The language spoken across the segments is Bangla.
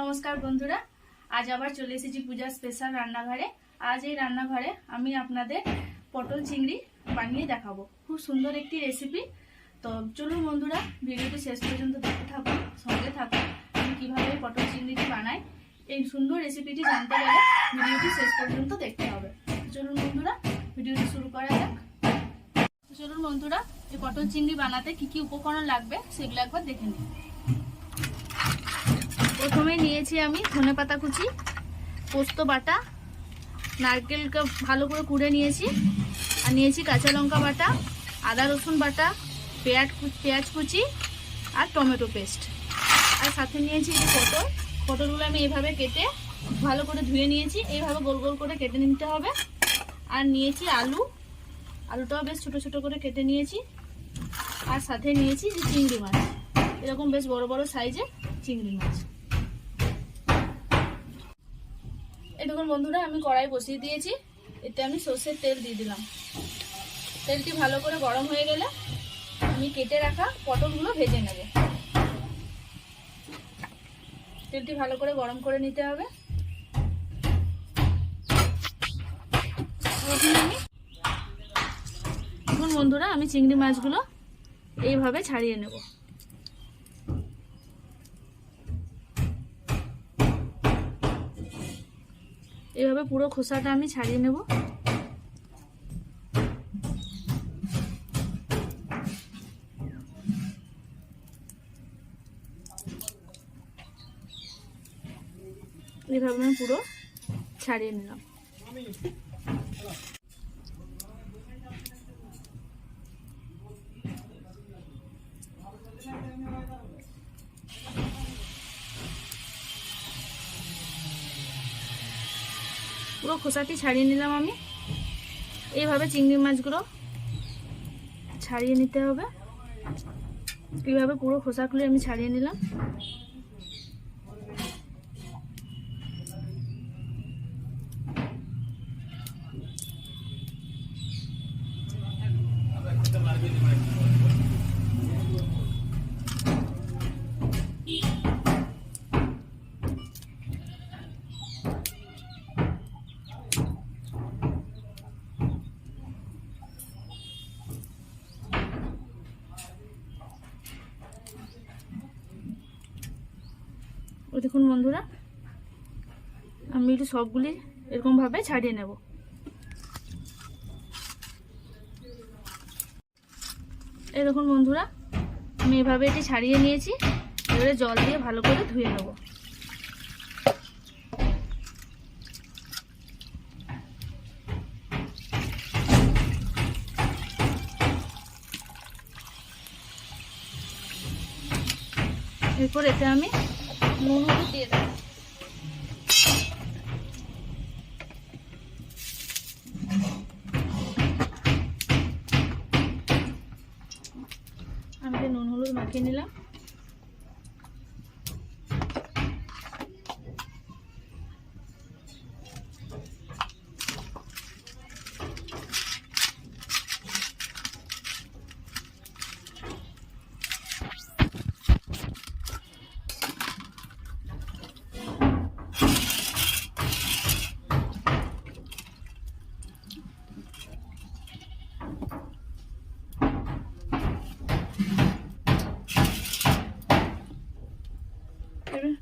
নমস্কার বন্ধুরা, আজ আবার চলে এসেছি পূজার স্পেশাল রান্নাঘরে। আজ এই রান্নাঘরে আমি আপনাদের পটল চিংড়ি বানিয়ে দেখাবো। খুব সুন্দর একটি রেসিপি তো চলুন বন্ধুরা, ভিডিওটি শেষ পর্যন্ত দেখতে থাকুন, সঙ্গে থাকুন, আমি কীভাবে পটল চিংড়িটি বানাই, এই সুন্দর রেসিপিটি জানতে গেলে ভিডিওটি শেষ পর্যন্ত দেখতে হবে। চলুন বন্ধুরা, ভিডিওটি শুরু করা যাক। চলুন বন্ধুরা, এই পটল চিংড়ি বানাতে কি কি উপকরণ লাগবে, সেগুলো একবার দেখে নিন প্রথমে নিয়েছি আমি ধনে পাতা কুচি, পোস্ত বাটা নারকেলকে ভালো করে কুড়ে নিয়েছি, আর নিয়েছি কাঁচা লঙ্কা বাটা, আদা রসুন বাটা, পেঁয়াজ পেঁয়াজ কুচি আর টমেটো পেস্ট। আর সাথে নিয়েছি যে পটল, পটলগুলো আমি এভাবে কেটে ভালো করে ধুয়ে নিয়েছি, এইভাবে গোল গোল করে কেটে নিতে হবে। আর নিয়েছি আলু, আলুটাও বেশ ছোট ছোট করে কেটে নিয়েছি। আর সাথে নিয়েছি যে চিংড়ি মাছ, এরকম বেশ বড় বড় সাইজের চিংড়ি মাছ। এই বন্ধুরা, আমি কড়াই বসিয়ে দিয়েছি। এতে আমি সর্ষের তেল দিয়ে দিলাম। তেলটি ভালো করে গরম হয়ে গেলে আমি কেটে রাখা পটলগুলো ভেজে নেব। তেলটি ভালো করে গরম করে নিতে হবে। এখন বন্ধুরা, আমি চিংড়ি মাছগুলো এইভাবে ছাড়িয়ে নেব। এইভাবে পুরো খোসাটা আমি ছাড়িয়ে নেব। এভাবে আমি পুরো ছাড়িয়ে নিলাম পুরো খোসাটি ছাড়িয়ে নিলাম আমি। এইভাবে চিংড়ি মাছগুলো ছাড়িয়ে নিতে হবে। এইভাবে পুরো খোসাগুলো আমি ছাড়িয়ে নিলাম ওই দেখুন বন্ধুরা, আমি একটু সবগুলি এরকমভাবে ছাড়িয়ে নেব। দেখুন বন্ধুরা, আমি এভাবে এটি ছাড়িয়ে নিয়েছি, এবারে জল দিয়ে ভালো করে ধুয়ে নেব। এরপর এতে আমি নুন হলুদ দিয়ে দেবো আমি নুন হলুদ মাখিয়ে নিলাম এবার-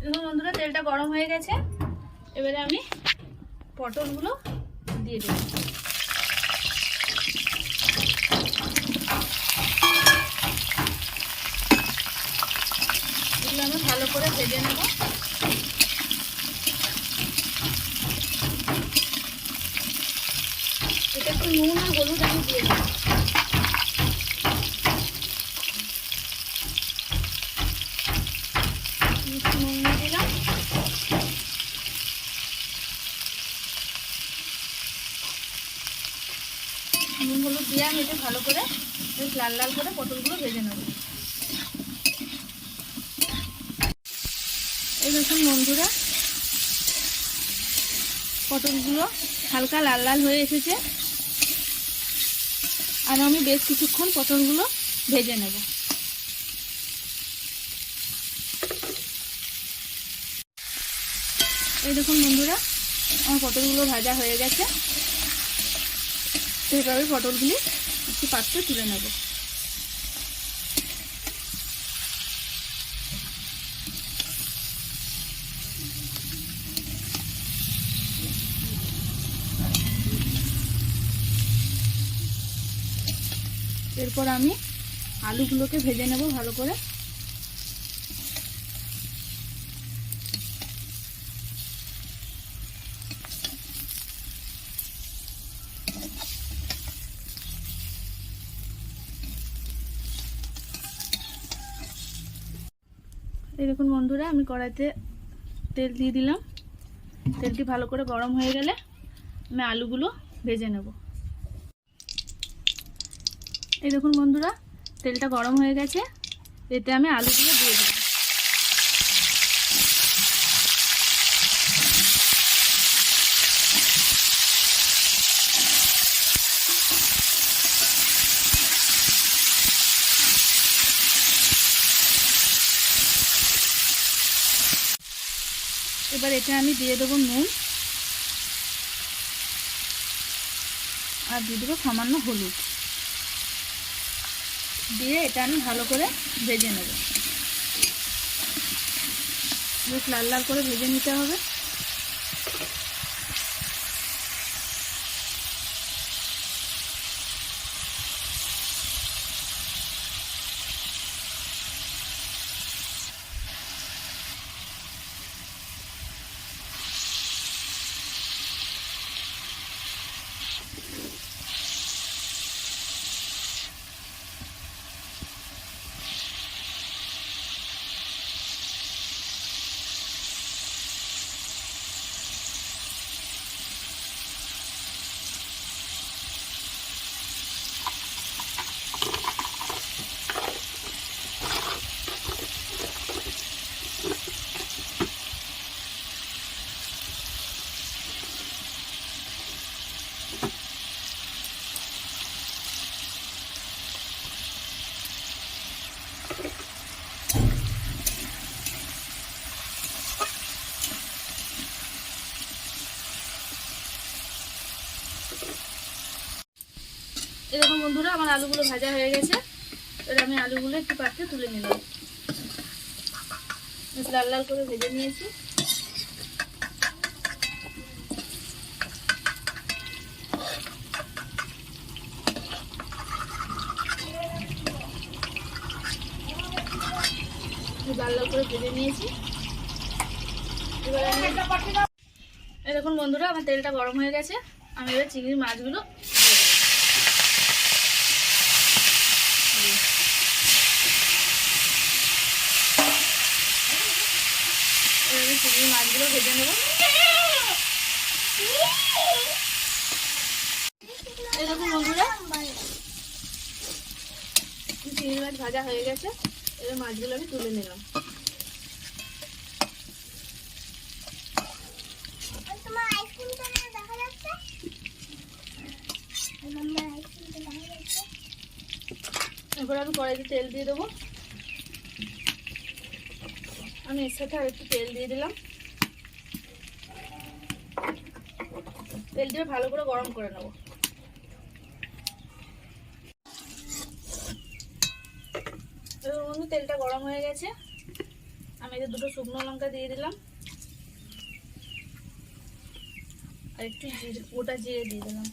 দেখুন বন্ধুরা তেলটা গরম হয়ে গেছে। এবারে আমি পটলগুলো দিয়ে দেব। এগুলো আমি ভালো করে ভেজে নেব। এটা একটু নুন আর হলুদ আমি দিয়ে দেবো। ভেজে ভালো করে বেশ লাল লাল করে পটলগুলো ভেজে নেব। এই দেখুন বন্ধুরা, পটলগুলো হালকা লাল লাল হয়ে এসেছে। আর আমি বেশ কিছুক্ষণ পটলগুলো ভেজে নেব। এই দেখুন বন্ধুরা, আমার পটলগুলো ভাজা হয়ে গেছে। সেভাবে পটলগুলি একটু পাত্রে তুলে নেব। এরপর আমি আলুগুলোকে ভেজে নেব ভালো করে। এই দেখুন বন্ধুরা, আমি কড়াইতে তেল দিয়ে দিলাম। তেলটি ভালো করে গরম হয়ে গেলে আমি আলুগুলো ভেজে নেব। এই দেখুন বন্ধুরা, তেলটা গরম হয়ে গেছে। এতে আমি আলুগুলো দিয়ে দেবো এবার এটা আমি দিয়ে দেবো নুন। আর দিয়ে দেবো সামান্য হলুদ। দিয়ে এটা আমি ভালো করে ভেজে নেব। বেশ লাল লাল করে ভেজে নিতে হবে এরকম বন্ধুরা আমার আলুগুলো ভাজা হয়ে গেছে। এবার আমি আলুগুলো একটু পাত্রে তুলে নিলাম লাল লাল করে ভেজে নিয়েছি। লাল লাল করে নিয়েছি। এবার দেখুন বন্ধুরা, আমার তেলটা গরম হয়ে গেছে। আমি এবার চিংড়ির মাছগুলো দিয়ে দেবো। এবার আমি চিংড়ি মাছগুলো ভেজে নেব। দেখুন বন্ধুরা চিংড়ি মাছ ভাজা হয়ে গেছে। এবার মাছগুলো আমি তুলে নিলাম। এবার আমি কড়াইতে তেল দিয়ে দেবো। আমি এর সাথে আর একটু তেল দিয়ে দিলাম। তেল দিয়ে ভালো করে গরম করে নেব। তেলটা গরম হয়ে গেছে। আমি এতে দুটো শুকনো লঙ্কা দিয়ে দিলাম। আর একটু গোটা জিরে দিয়ে দিলাম।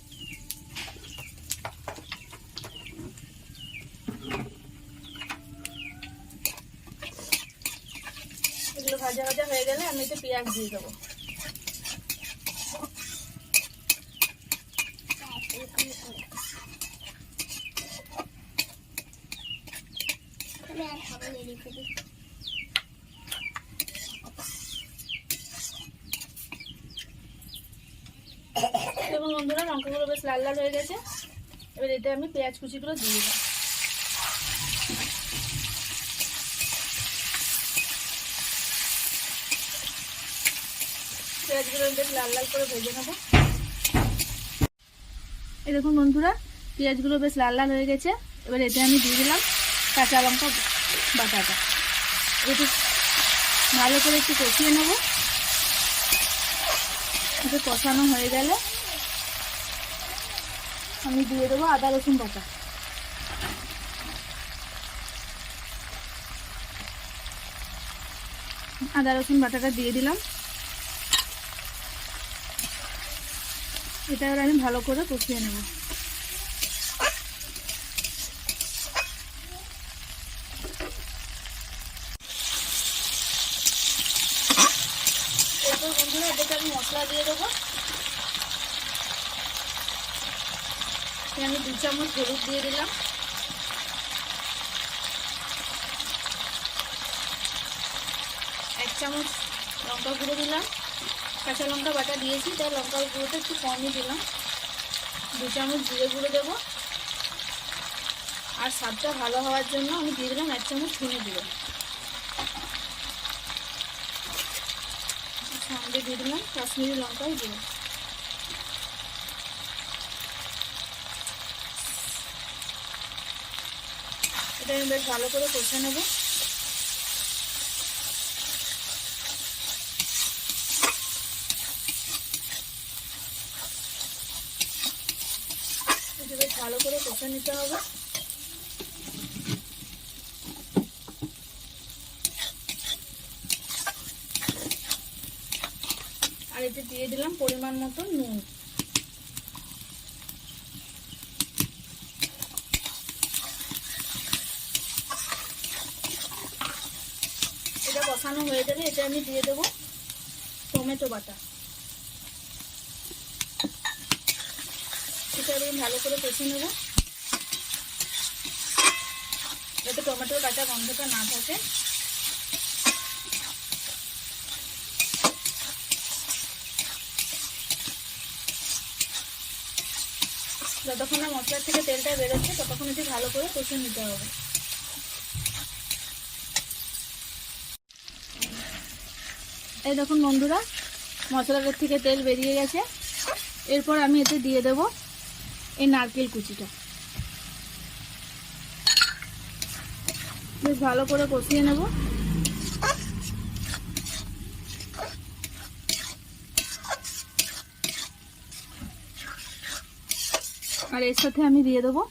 ভাজা ভাজা হয়ে গেলে আমি এতে পেঁয়াজ দিয়ে দেবো। আমি আর দিই এবং বন্ধুরা, লঙ্কাগুলো বেশ লাল লাল হয়ে গেছে। এবার এতে আমি পেঁয়াজ কুচিগুলো দিয়ে দিলাম পেঁয়াজগুলো বেশ লাল লাল করে ভেজে নেব। এই দেখুন বন্ধুরা, পেঁয়াজগুলো বেশ লাল লাল হয়ে গেছে। এবার এতে আমি দিয়ে দিলাম কাঁচা লঙ্কা বাটাটা একটু ভালো করে একটু কষিয়ে নেব। এটা কষানো হয়ে গেলে আমি দিয়ে দেবো আদা, রসুন বাটা। আদা, রসুন বাটাটা দিয়ে দিলাম। এটা আমি ভালো করে কষিয়ে নেব এরপর বন্ধুরা এটাকে আমি মশলা দিয়ে দেবো। আমি দু চামচ হলুদ দিয়ে দিলাম। এক চামচ লঙ্কা গুঁড়ো দিলাম। কাঁচা লঙ্কা বাটা দিয়েছি, তাই লঙ্কা গুঁড়োটা একটু কমই দিলাম। দু চামচ জিরে গুঁড়ো দেবো। আর স্বাদটা ভালো হওয়ার জন্য আমি দিয়ে দিলাম এক চামচ ধনে গুঁড়ো সঙ্গে দিয়ে দিলাম, কাশ্মীরি লঙ্কাও গুঁড়ো এটা আমি বেশ ভালো করে কষে নেব। ভালো করে কষে নিতে হবে আর এতে দিয়ে দিলাম পরিমাণ মতো নুন। এটা কষানো হয়ে গেলে এটা আমি দিয়ে দেবো টমেটো বাটা। এটা আমি ভালো করে কষে নেব। যাতে টমেটোর কাঁচা গন্ধটা না থাকে। যতক্ষণ না মশলার থেকে তেলটা বেরোচ্ছে, ততক্ষণ একটু ভালো করে কষে নিতে হবে। এই দেখুন বন্ধুরা মশলাটার থেকে তেল বেরিয়ে গেছে। এরপর আমি এতে দিয়ে দেব এই নারকেল কুচিটা। বেশ ভালো করে কষিয়ে নেব। আর এর সাথে আমি দিয়ে দেবো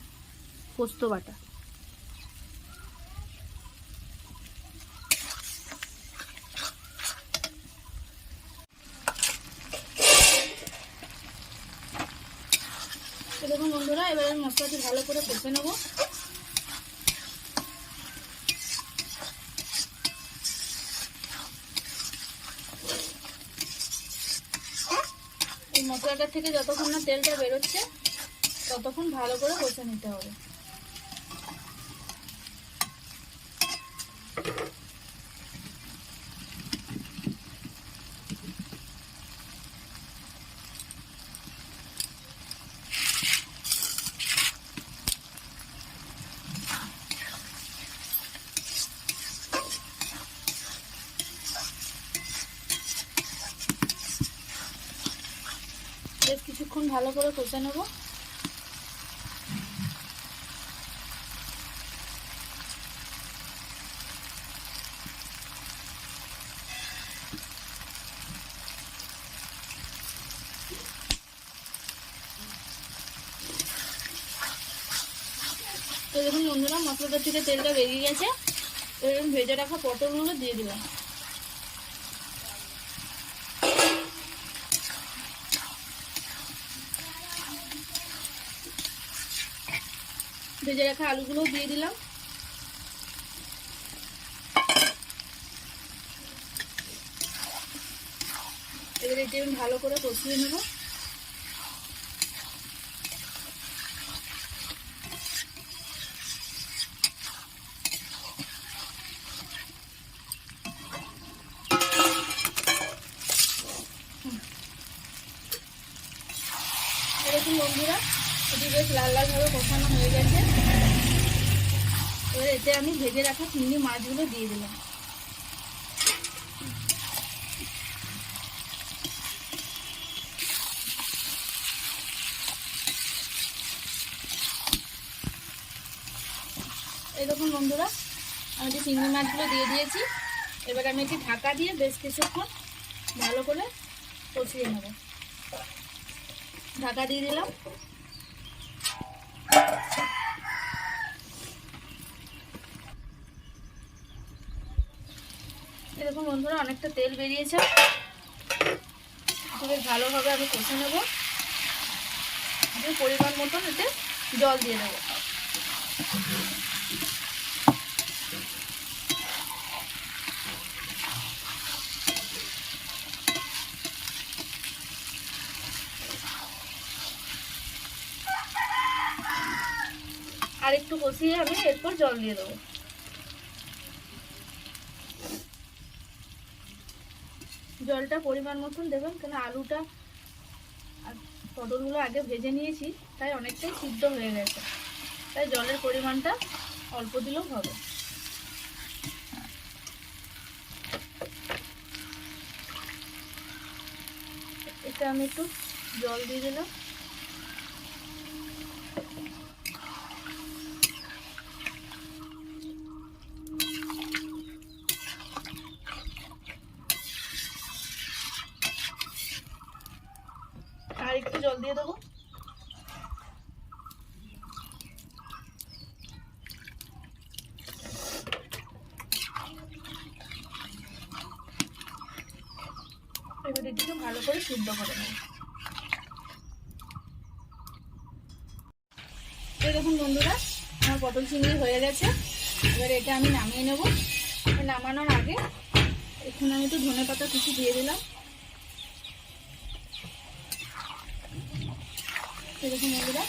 পোস্ত বাটা। দেখুন বন্ধুরা, এবার আমি মশলাটি ভালো করে কষে নেব। এই মশলাটার থেকে যতক্ষণ না তেলটা বেরোচ্ছে ততক্ষণ ভালো করে কষে নিতে হবে। বেশ ভালো করে কষে নেব। তো দেখুন বন্ধুরা মশলাটার থেকে তেলটা বেরিয়ে গেছে। এরকম ভেজে রাখা পটলগুলো দিয়ে দিলাম। ভেজে রাখা আলুগুলোও দিয়ে দিলাম। এবার এটি ভালো করে কষিয়ে নেব এরকম বন্ধুরা এটি বেশ লাল লালভাবে কষানো হয়ে গেছে। এবার এতে আমি ভেজে রাখা চিংড়ি মাছগুলো দিয়ে দিলাম। এরকম বন্ধুরা, আমি যে চিংড়ি মাছগুলো দিয়ে দিয়েছি, এবার আমি এটি ঢাকা দিয়ে বেশ কিছুক্ষণ ভালো করে কষিয়ে নেব। ঢাকা দিয়ে দিলাম। এরকম বন্ধুরা, অনেকটা তেল বেরিয়েছে। এটাকে ভালোভাবে আমি কষে নেব। পরিমাণ মতন এতে জল দিয়ে দেবো আর একটু কষিয়ে আমি এরপর জল দিয়ে দেবো। জলটা পরিমাণ মতন দেবেন, কেন আলুটা আর পটলগুলো আগে ভেজে নিয়েছি, তাই অনেকটাই সিদ্ধ হয়ে গেছে। তাই জলের পরিমাণটা অল্প দিলেও হবে। এটা আমি একটু জল দিয়ে দিলাম আর একটু জল দিয়ে দেবো এবার এটিকে ভালো করে সিদ্ধ করে নেব দেখুন বন্ধুরা, আমার পটল চিংড়ি হয়ে গেছে। এবার এটা আমি নামিয়ে নেব। নামানোর আগে এখানে আমি একটু ধনে পাতা কুচি দিয়ে দিলাম। এরকম বন্ধুরা।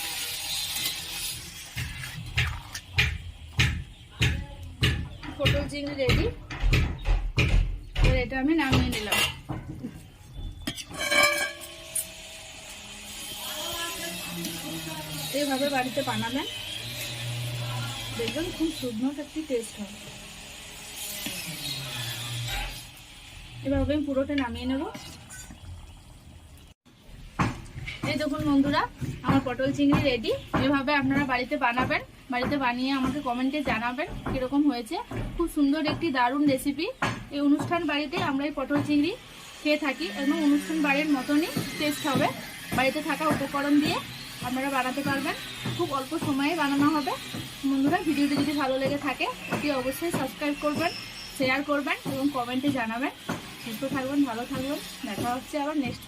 পটল চিংড়ি রেডি এবার এটা আমি নামিয়ে নিলাম। এইভাবে বাড়িতে বানাবেন দেখবেন খুব শুকনো একটি টেস্ট হবে এভাবে আমি পুরোটা নামিয়ে নেব। এই দেখুন বন্ধুরা, আমার পটল চিংড়ি রেডি এভাবে আপনারা বাড়িতে বানাবেন, বাড়িতে বানিয়ে আমাকে কমেন্টে জানাবেন কীরকম হয়েছে। খুব সুন্দর একটি দারুণ রেসিপি এই অনুষ্ঠান বাড়িতে আমরা এই পটল চিংড়ি খেয়ে থাকি এবং অনুষ্ঠান বাড়ির মতনই টেস্ট হবে। বাড়িতে থাকা উপকরণ দিয়ে আপনারা বানাতে পারবেন। খুব অল্প সময়ে বানানো হবে। বন্ধুরা, ভিডিওটি যদি ভালো লেগে থাকে এটি অবশ্যই সাবস্ক্রাইব করবেন শেয়ার করবেন এবং কমেন্টে জানাবেন। সুস্থ থাকবেন, ভালো থাকবেন। দেখা হচ্ছে আবার নেক্সট